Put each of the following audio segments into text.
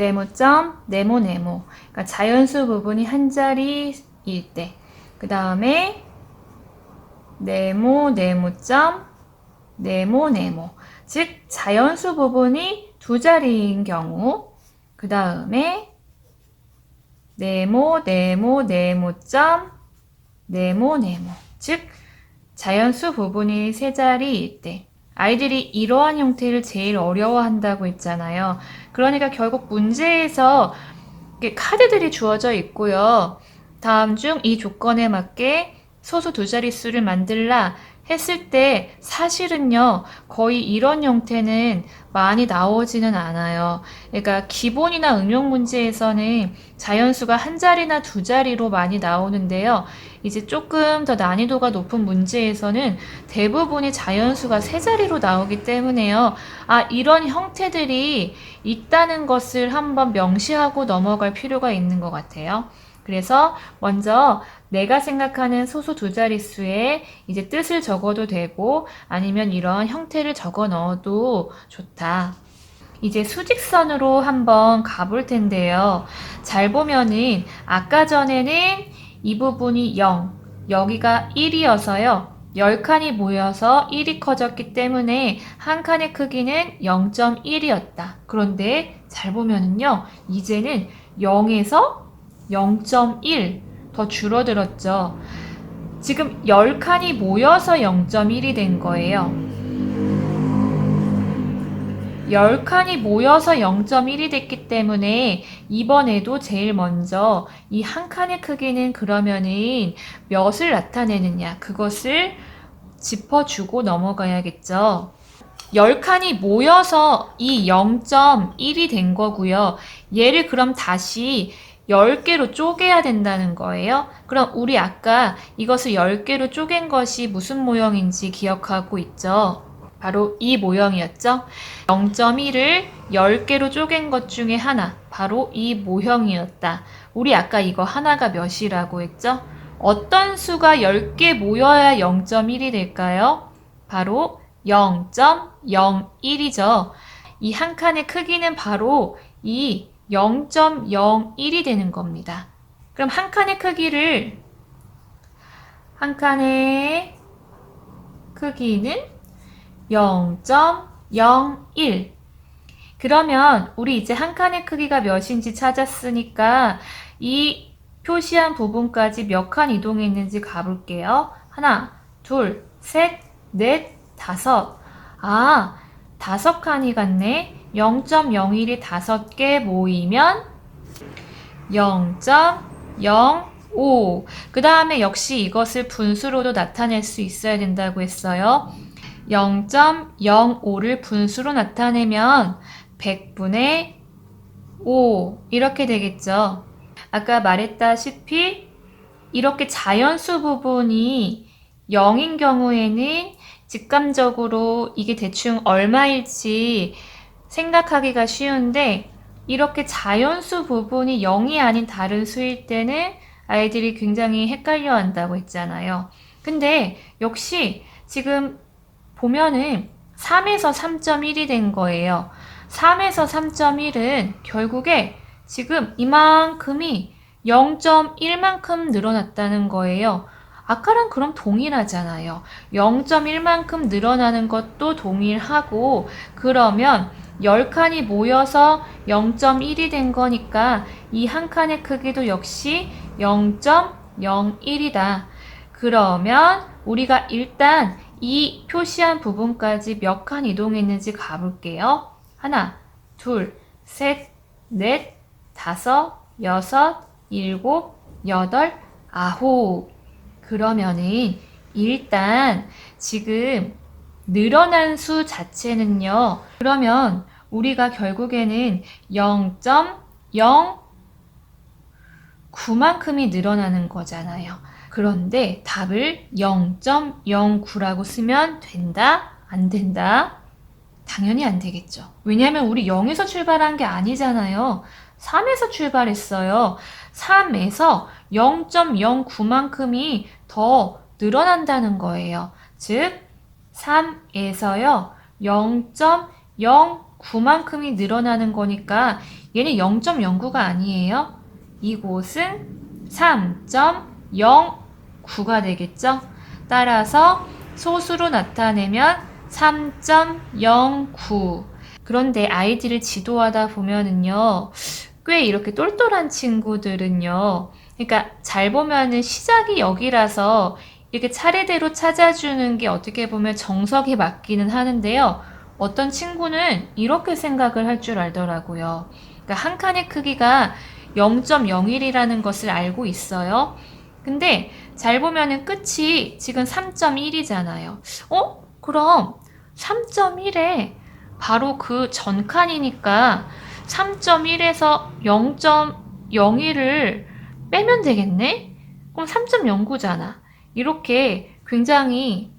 네모점, 네모, 네모. 그러니까 자연수 부분이 한 자리일 때. 그 다음에 네모, 네모점, 네모, 네모. 즉, 자연수 부분이 두 자리인 경우. 그 다음에 네모, 네모, 네모점, 네모, 네모. 즉, 자연수 부분이 세 자리일 때. 아이들이 이러한 형태를 제일 어려워한다고 했잖아요. 그러니까 결국 문제에서 카드들이 주어져 있고요. 다음 중 이 조건에 맞게 소수 두 자릿수를 만들라 했을 때 사실은요, 거의 이런 형태는 많이 나오지는 않아요. 그러니까 기본이나 응용 문제에서는 자연수가 한 자리나 두 자리로 많이 나오는데요. 이제 조금 더 난이도가 높은 문제에서는 대부분이 자연수가 세 자리로 나오기 때문에요. 아, 이런 형태들이 있다는 것을 한번 명시하고 넘어갈 필요가 있는 것 같아요. 그래서 먼저 내가 생각하는 소수 두 자릿수에 이제 뜻을 적어도 되고 아니면 이런 형태를 적어 넣어도 좋다. 이제 수직선으로 한번 가볼 텐데요. 잘 보면은 아까 전에는 이 부분이 0, 여기가 1이어서요. 10칸이 모여서 1이 커졌기 때문에 한 칸의 크기는 0.1이었다. 그런데 잘 보면은요. 이제는 0에서 0.1 더 줄어들었죠. 지금 10칸이 모여서 0.1이 된 거예요. 10칸이 모여서 0.1이 됐기 때문에 이번에도 제일 먼저 이 한 칸의 크기는 그러면은 몇을 나타내느냐 그것을 짚어주고 넘어가야겠죠. 10칸이 모여서 이 0.1이 된 거고요. 얘를 그럼 다시 10개로 쪼개야 된다는 거예요. 그럼 우리 아까 이것을 10개로 쪼갠 것이 무슨 모형인지 기억하고 있죠? 바로 이 모형이었죠. 0.1을 10개로 쪼갠 것 중에 하나, 바로 이 모형이었다. 우리 아까 이거 하나가 몇이라고 했죠? 어떤 수가 10개 모여야 0.1이 될까요? 바로 0.01이죠. 이 한 칸의 크기는 바로 이 0.01이 되는 겁니다. 그럼 한 칸의 크기를 한 칸의 크기는 0.01 그러면 우리 이제 한 칸의 크기가 몇인지 찾았으니까 이 표시한 부분까지 몇 칸 이동했는지 가볼게요. 하나, 둘, 셋, 넷, 다섯. 아, 다섯 칸이 갔네. 0.01이 다섯 개 모이면 0.05. 그 다음에 역시 이것을 분수로도 나타낼 수 있어야 된다고 했어요. 0.05를 분수로 나타내면 100분의 5 이렇게 되겠죠. 아까 말했다시피 이렇게 자연수 부분이 0인 경우에는 직감적으로 이게 대충 얼마일지 생각하기가 쉬운데 이렇게 자연수 부분이 0이 아닌 다른 수일 때는 아이들이 굉장히 헷갈려 한다고 했잖아요. 근데 역시 지금 보면은 3에서 3.1이 된 거예요. 3에서 3.1은 결국에 지금 이만큼이 0.1만큼 늘어났다는 거예요. 아까랑 그럼 동일하잖아요. 0.1만큼 늘어나는 것도 동일하고 그러면 10칸이 모여서 0.1이 된 거니까 이 한 칸의 크기도 역시 0.01이다. 그러면 우리가 일단 이 표시한 부분까지 몇 칸 이동했는지 가볼게요. 하나, 둘, 셋, 넷, 다섯, 여섯, 일곱, 여덟, 아홉. 그러면은 일단 지금 늘어난 수 자체는요. 그러면 우리가 결국에는 0.09만큼이 늘어나는 거잖아요. 그런데 답을 0.09라고 쓰면 된다? 안 된다? 당연히 안 되겠죠. 왜냐하면 우리 0에서 출발한 게 아니잖아요. 3에서 출발했어요. 3에서 0.09만큼이 더 늘어난다는 거예요. 즉, 3에서요, 9만큼이 늘어나는 거니까 얘는 0.09가 아니에요. 이곳은 3.09가 되겠죠. 따라서 소수로 나타내면 3.09. 그런데 아이들을 지도하다 보면은요, 꽤 이렇게 똘똘한 친구들은요, 그러니까 잘 보면은 시작이 여기라서 이렇게 차례대로 찾아주는 게 어떻게 보면 정석에 맞기는 하는데요. 어떤 친구는 이렇게 생각을 할 줄 알더라고요. 그러니까 한 칸의 크기가 0.01이라는 것을 알고 있어요. 근데 잘 보면은 끝이 지금 3.1이잖아요. 어? 그럼 3.1에 바로 그 전 칸이니까 3.1에서 0.01을 빼면 되겠네? 그럼 3.09잖아. 이렇게 굉장히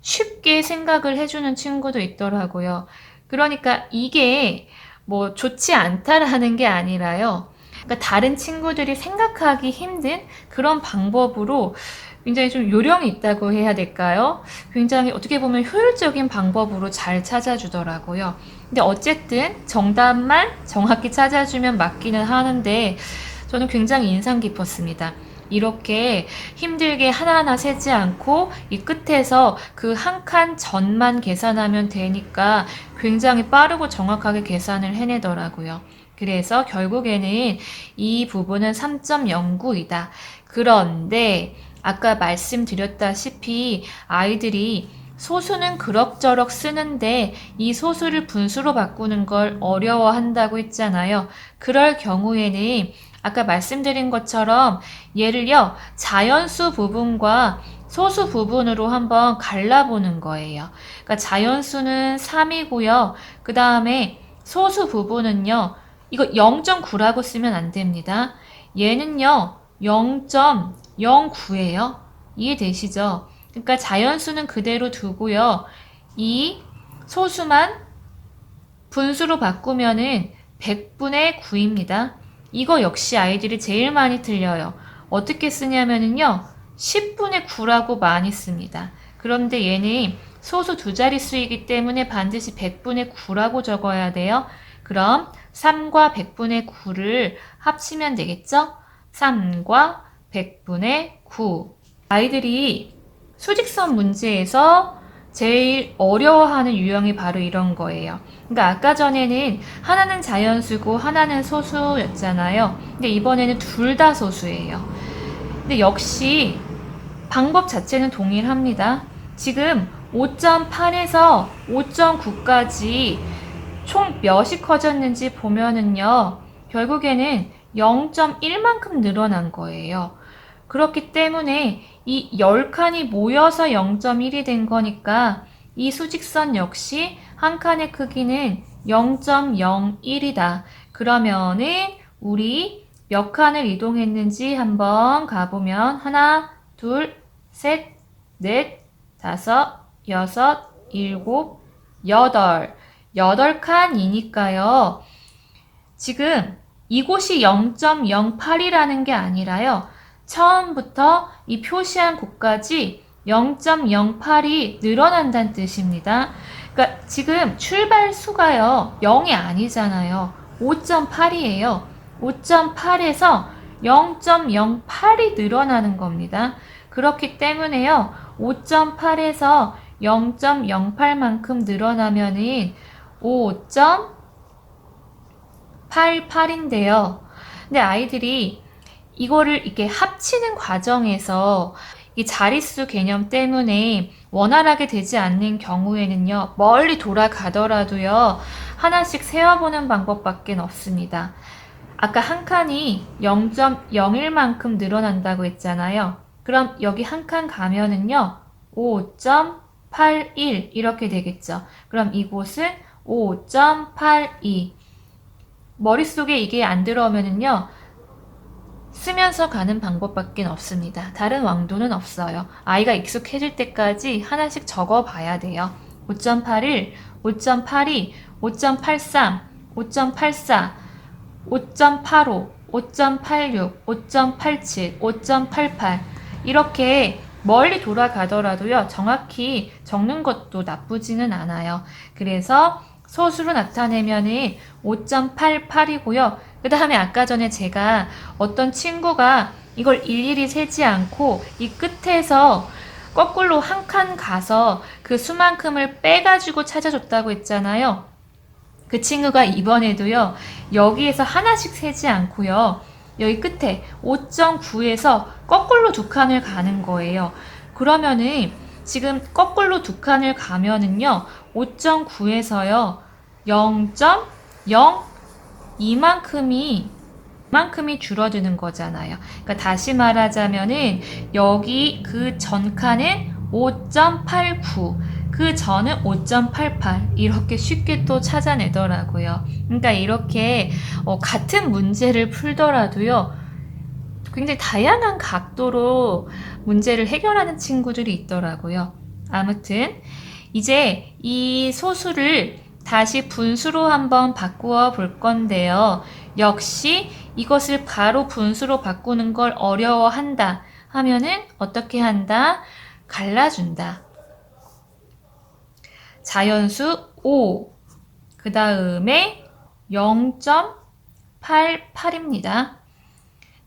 쉽게 생각을 해주는 친구도 있더라고요. 그러니까 이게 뭐 좋지 않다라는 게 아니라요. 그러니까 다른 친구들이 생각하기 힘든 그런 방법으로 굉장히 좀 요령이 있다고 해야 될까요? 굉장히 어떻게 보면 효율적인 방법으로 잘 찾아주더라고요. 근데 어쨌든 정답만 정확히 찾아주면 맞기는 하는데 저는 굉장히 인상 깊었습니다. 이렇게 힘들게 하나하나 세지 않고 이 끝에서 그 한 칸 전만 계산하면 되니까 굉장히 빠르고 정확하게 계산을 해내더라고요. 그래서 결국에는 이 부분은 3.09이다. 그런데 아까 말씀드렸다시피 아이들이 소수는 그럭저럭 쓰는데 이 소수를 분수로 바꾸는 걸 어려워한다고 했잖아요. 그럴 경우에는 아까 말씀드린 것처럼 얘를요, 자연수 부분과 소수 부분으로 한번 갈라보는 거예요. 그러니까 자연수는 3이고요. 그 다음에 소수 부분은요, 이거 0.9라고 쓰면 안 됩니다. 얘는요, 0.09예요. 이해되시죠? 그러니까 자연수는 그대로 두고요. 이 소수만 분수로 바꾸면은 100분의 9입니다. 이거 역시 아이들이 제일 많이 틀려요. 어떻게 쓰냐면은요. 10분의 9라고 많이 씁니다. 그런데 얘는 소수 두 자릿수이기 때문에 반드시 100분의 9라고 적어야 돼요. 그럼 3과 100분의 9를 합치면 되겠죠? 3과 100분의 9. 아이들이 수직선 문제에서 제일 어려워하는 유형이 바로 이런 거예요. 그러니까 아까 전에는 하나는 자연수고 하나는 소수였잖아요. 근데 이번에는 둘 다 소수예요. 근데 역시 방법 자체는 동일합니다. 지금 5.8에서 5.9까지 총 몇이 커졌는지 보면은요. 결국에는 0.1만큼 늘어난 거예요. 그렇기 때문에 이 10칸이 모여서 0.1이 된 거니까 이 수직선 역시 한 칸의 크기는 0.01이다. 그러면은 우리 몇 칸을 이동했는지 한번 가보면 하나, 둘, 셋, 넷, 다섯, 여섯, 일곱, 여덟. 여덟 칸이니까요. 지금 이곳이 0.08이라는 게 아니라요. 처음부터 이 표시한 곳까지 0.08이 늘어난다는 뜻입니다. 그러니까 지금 출발 수가요, 0이 아니잖아요. 5.8이에요. 5.8에서 0.08이 늘어나는 겁니다. 그렇기 때문에요, 5.8에서 0.08만큼 늘어나면은 5.88인데요. 근데 아이들이 이거를 이렇게 합치는 과정에서 이 자릿수 개념 때문에 원활하게 되지 않는 경우에는요, 멀리 돌아가더라도요, 하나씩 세어보는 방법밖에 없습니다. 아까 한 칸이 0.01만큼 늘어난다고 했잖아요. 그럼 여기 한 칸 가면은요, 5.81 이렇게 되겠죠. 그럼 이곳은 5.82. 머릿속에 이게 안 들어오면은요, 쓰면서 가는 방법밖에 없습니다. 다른 왕도는 없어요. 아이가 익숙해질 때까지 하나씩 적어 봐야 돼요. 5.81, 5.82, 5.83, 5.84, 5.85, 5.86, 5.87, 5.88 이렇게 멀리 돌아가더라도요. 정확히 적는 것도 나쁘지는 않아요. 그래서 소수로 나타내면은 5.88이고요. 그 다음에 아까 전에 제가 어떤 친구가 이걸 일일이 세지 않고 이 끝에서 거꾸로 한 칸 가서 그 수만큼을 빼가지고 찾아줬다고 했잖아요. 그 친구가 이번에도요, 여기에서 하나씩 세지 않고요, 여기 끝에 5.9에서 거꾸로 두 칸을 가는 거예요. 그러면은 지금 거꾸로 두 칸을 가면은요, 5.9에서요, 0.0 이만큼이 이만큼이 줄어드는 거잖아요. 그러니까 다시 말하자면은 여기 그 전 칸은 5.89, 그 전은 5.88 이렇게 쉽게 또 찾아내더라고요. 그러니까 이렇게 어, 같은 문제를 풀더라도요. 굉장히 다양한 각도로 문제를 해결하는 친구들이 있더라고요. 아무튼 이제 이 소수를 다시 분수로 한번 바꾸어 볼 건데요. 역시 이것을 바로 분수로 바꾸는 걸 어려워한다 하면은 어떻게 한다? 갈라준다. 자연수 5. 그 다음에 0.88입니다.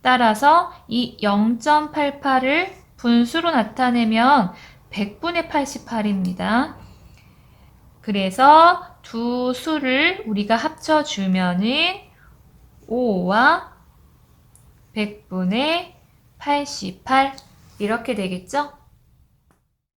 따라서 이 0.88을 분수로 나타내면 100분의 88입니다. 그래서 두 수를 우리가 합쳐주면은 5와 100분의 88 이렇게 되겠죠?